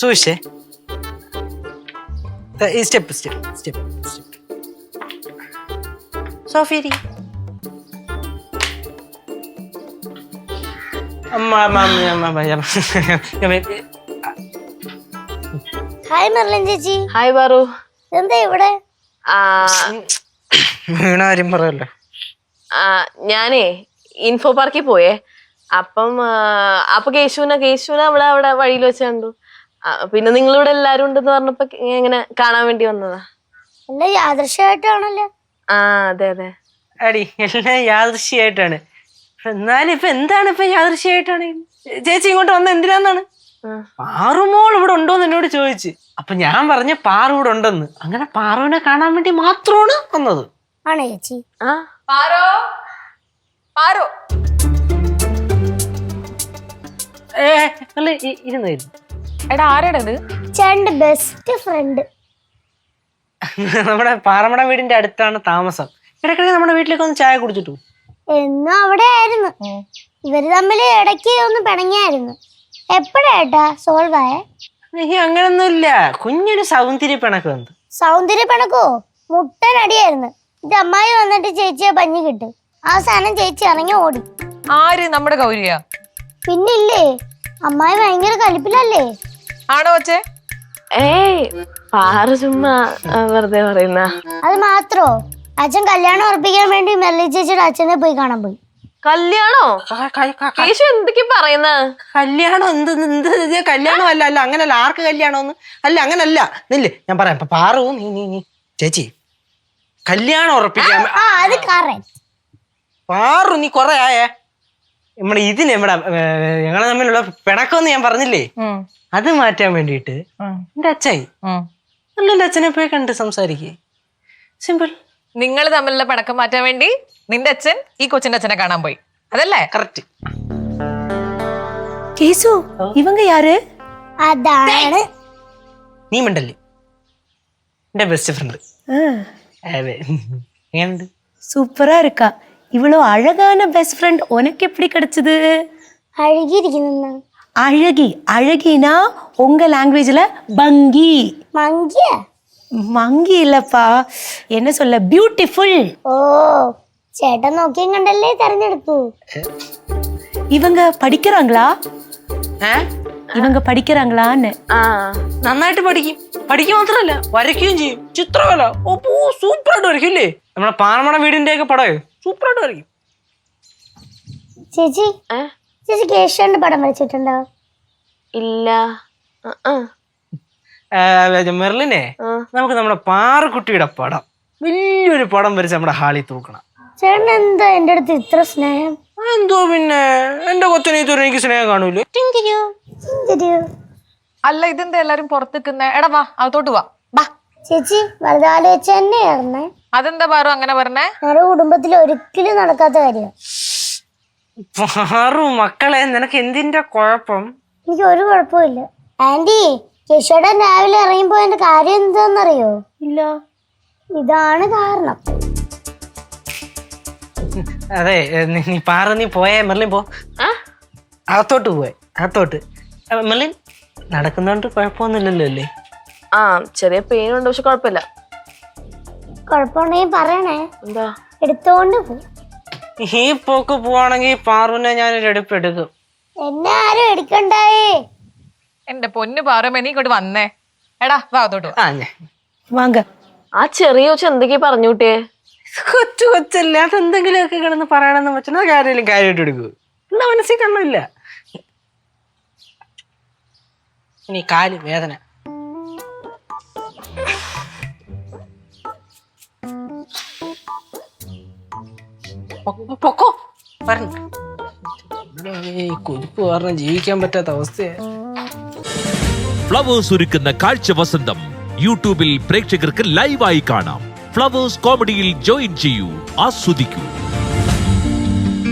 സൂക്ഷിച്ചേ. Step step step step. അമ്മ അമ്മ hi Merlin ചേച്ചി. ഹായ് ബാറു എന്താ ഇവിടെ? ആ, വീണ കാര്യം പറയല്ലോ? ആ, ഞാനേ ഇൻഫോ പാർക്കിൽ പോയേ. അപ്പം അപ്പൊ കേശുവിനെ കേശുവിനെ അവിടെ അവിടെ വഴിയിൽ വെച്ച് കണ്ടു. പിന്നെ നിങ്ങളിവിടെ എല്ലാരും ഉണ്ടെന്ന് പറഞ്ഞപ്പോ എങ്ങനെ കാണാൻ വേണ്ടി വന്നതാ? എല്ലാം യാദൃശ്യമായിട്ടാണല്ലോ. ആ അതെ അതെ. അടി എല്ലാം യാദൃശ്യമായിട്ടാണ്. എന്നാലും ഇപ്പൊ എന്താണ് ഇപ്പൊ യാദൃശ്യമായിട്ടാണ്? ചേച്ചി ഇങ്ങോട്ട് വന്ന എന്തിനാന്നാണ്. പാറുമോൾ ഇവിടെ ഉണ്ടോന്ന് എന്നോട് ചോദിച്ചു. അപ്പൊ ഞാൻ പറഞ്ഞ പാറു ഇവിടെ ഉണ്ടെന്ന്. അങ്ങനെ പാറുവിനെ കാണാൻ വേണ്ടി മാത്രമാണ് വന്നത്. ആണോ ചേച്ചി? ആ. പാറോ? പാറോ? ഏ അല്ല ഇ- ഇരുന്നു ഇരുന്നു. എടാ ആരാടാ ഇത്? ചേട്ടന്റെ ബെസ്റ്റ് ഫ്രണ്ട് നമ്മുടെ പാറമട വീടിന്റെ അടുത്താണ് താമസം. ഇടയ്ക്കിടയ്ക്ക് നമ്മുടെ വീട്ടിലേക്ക് ഒന്ന് ചായ കുടിച്ചിട്ടു. എന്നും അവിടെ ആയിരുന്നു ഇവർ തമ്മിൽ ഇടയ്ക്ക് ഒന്ന് പിണങ്ങിയായിരുന്നു. എപ്പോഴേട്ടാ സോൾവ് ആയ? എനിക്ക് അങ്ങനൊന്നുമില്ല. കുഞ്ഞൊരു സൗന്ദര്യ പിണക്ക് വന്നത് സൗന്ദര്യ പിണക്കോ? മുട്ടൻ അടിയായിരുന്നു. ഇത് അമ്മായി വന്നിട്ട് ചേച്ചിയെ പഞ്ഞി കിട്ടും. അവസാനം ചേച്ചി ഇറങ്ങി ഓടി. ആര് നമ്മുടെ ഗൗരിയാ? പിന്നില്ലേ? അമ്മായി ഭയങ്കര കലിപ്പിലല്ലേ? ആണോ വച്ചേ ഏയ് പാറ ചുമ്മാ ആ, വെറുതെ പറയുന്ന. അത് മാത്രോ? അച്ഛൻ കല്യാണം ഉറപ്പിക്കാൻ വേണ്ടി മെല്ലി ചേച്ചിയുടെ അച്ഛനെ പോയി കാണാൻ പോയി. കല്യാണോ? കേശു എന്തൊക്കെ പറയുന്ന? കല്യാണം എന്ത് എന്ത് ഇത് കല്യാണം അല്ല അല്ല അങ്ങനല്ല. ആർക്ക് കല്യാണോന്ന്? അല്ല അങ്ങനല്ല. നില്ല ഞാൻ പറയാം. ഇപ്പൊ പാറു നീ നീ നീ. ചേച്ചി കല്യാണം ഉറപ്പിക്കാൻ ആ അത് കറക്റ്റ് പാറു നീ കൊറേ ആയേ. നമ്മുടെ ഇതിന് നമ്മുടെ ഞങ്ങളെ തമ്മിലുള്ള പിണക്കമെന്ന് ഞാൻ പറഞ്ഞില്ലേ? അത് മാറ്റാൻ വേണ്ടിയിട്ട് എന്റെ അച്ഛായി നല്ല അച്ഛനെ പോയി കണ്ട് സംസാരിക്കേ. സിമ്പിൾ നിങ്ങൾ തമ്മിലുള്ള പിണക്കം മാറ്റാൻ വേണ്ടി നിന്റെ അച്ഛൻ ഈ കൊച്ചിന്റെ അച്ഛനെ കാണാൻ പോയി. അതല്ലേ? കറക്റ്റ് കേസു ഇവങ്ക യാര് അതാണ്. നീ മണ്ടല്ലേ? എന്റെ ബെസ്റ്റ് ഫ്രണ്ട് സൂപ്പറാ ഇരിക്കാം. இவ்வளோ அழகான பெஸ்ட் ஃப்ரெண்ட் உனக்கு எப்படி கிடைச்சது അഴുകിയിരിക്കുന്ന அழகி அழகினா உங்க லாங்குவேஜ்ல பங்கி മങ്കിയ மங்கி இல்லப்பா என்ன சொல்ல பியூட்டிஃபுல் ഓ ചേട്ടൻ നോക്കിയും കണ്ടല്ലേ തെരഞ്ഞെടുത്തു இவங்க படிக்கிறாங்களா ഏ இவங்க படிக்கிறாங்களான்னு ആ നന്നായിട്ട് പഠിക്കും പഠിക്കുക മാത്രമല്ല വരയ്ക്കുകയും ചെയ്യും ചിത്രകല ഓ സൂപ്പറായിട്ട് വരയ്ക്കും ഇല്ലേ നമ്മുടെ പാറമണ വീടിന്റെ ഒക്കെ പടമേ സൂപ്പറായിട്ട് വരയ്ക്കും ചേച്ചി? ചേച്ചി കേശവന്റെ പടം വരച്ചിട്ടുണ്ടോ? ഇല്ല. മെർലിനെ. നമുക്ക് നമ്മുടെ പാറക്കുട്ടിയുടെ പടം. വലിയൊരു പടം വരച്ച് നമ്മുടെ ഹാളിൽ തൂക്കണം. ചേട്ടൻ എന്താ എന്റെ അടുത്ത് ഇത്ര സ്നേഹം? എന്തോ പിന്നെ? എന്റെ കൊച്ചനെ ഇതുവരെ എനിക്ക് സ്നേഹം കാണൂലേ? അല്ല ഇതെന്താ എല്ലാരും പുറത്തേക്കുന്ന എടാ വാ അകത്തോട്ട് വാ. ചേച്ചി വലുതാലോചിച്ച തന്നെയായിരുന്നേ അതെന്താ പാറു അങ്ങനെ പറഞ്ഞേ? ഞങ്ങളുടെ കുടുംബത്തിൽ ഒരിക്കലും നടക്കാത്ത കാര്യം പാറു മക്കളെ നിനക്ക് എന്തിന്റെ കുഴപ്പം? എനിക്ക് ഒരു കുഴപ്പമില്ല ആന്റി കേശോടൻ രാവിലെ ഇറങ്ങിപ്പോ എന്റെ കാര്യം എന്താണെന്നറിയോ ഇല്ല. ഇതാണ് കാരണം. അതെ നീ- പാറ നീ പോയേ മെർലിൻ പോ. ആ? അകത്തോട്ട് പോയെ അകത്തോട്ട്. മെർലിൻ നടക്കുന്നോണ്ട് കുഴപ്പമൊന്നുമില്ലല്ലോ അല്ലേ? ആ ചെറിയ പെയിൻ ഉണ്ട് പക്ഷെ കുഴപ്പമില്ല. കുഴപ്പമുണ്ടെങ്കിൽ പറയണേ. എന്താ? എടുത്തോണ്ട് പോയി ഈ പോക്ക് പോവാണെങ്കിൽ പാറുവിനെ ഞാനൊരു എടുപ്പ് എടുക്കും. എന്നെ ആരും എടുക്കണ്ടായേ. എന്റെ പൊന്ന് പാറുമേ നീ ഇങ്ങോട്ട് വന്നേ. എടാ വാ അതോട്ട് ആ ഞാൻ. വാങ്ക. ആ ചെറിയ കൊച്ചു എന്തൊക്കെയാ പറഞ്ഞു കുട്ടിയെ? കൊച്ചു കൊച്ചല്ലേ അതെന്തെങ്കിലുമൊക്കെ കിടന്ന് പറയണമെന്ന് വെച്ചാൽ അത് കാര്യമില്ല കാര്യമായിട്ട് എടുക്കൂ. എന്നാ മനസ്സിൽ കണ്ണില്ല ഇനി കാൽ വേദന. പൊക്കോ പറഞ്ഞു കുതിപ്പ് കാരണം ജീവിക്കാൻ പറ്റാത്ത അവസ്ഥയാ. ഫ്ലവേഴ്സ് ഒരുക്കുന്ന കാഴ്ച വസന്തം. യൂട്യൂബിൽ പ്രേക്ഷകർക്ക് ലൈവായി കാണാം. ഫ്ലവേഴ്സ് കോമഡിയിൽ ജോയിൻ ചെയ്യൂ ആസ്വദിക്കൂ.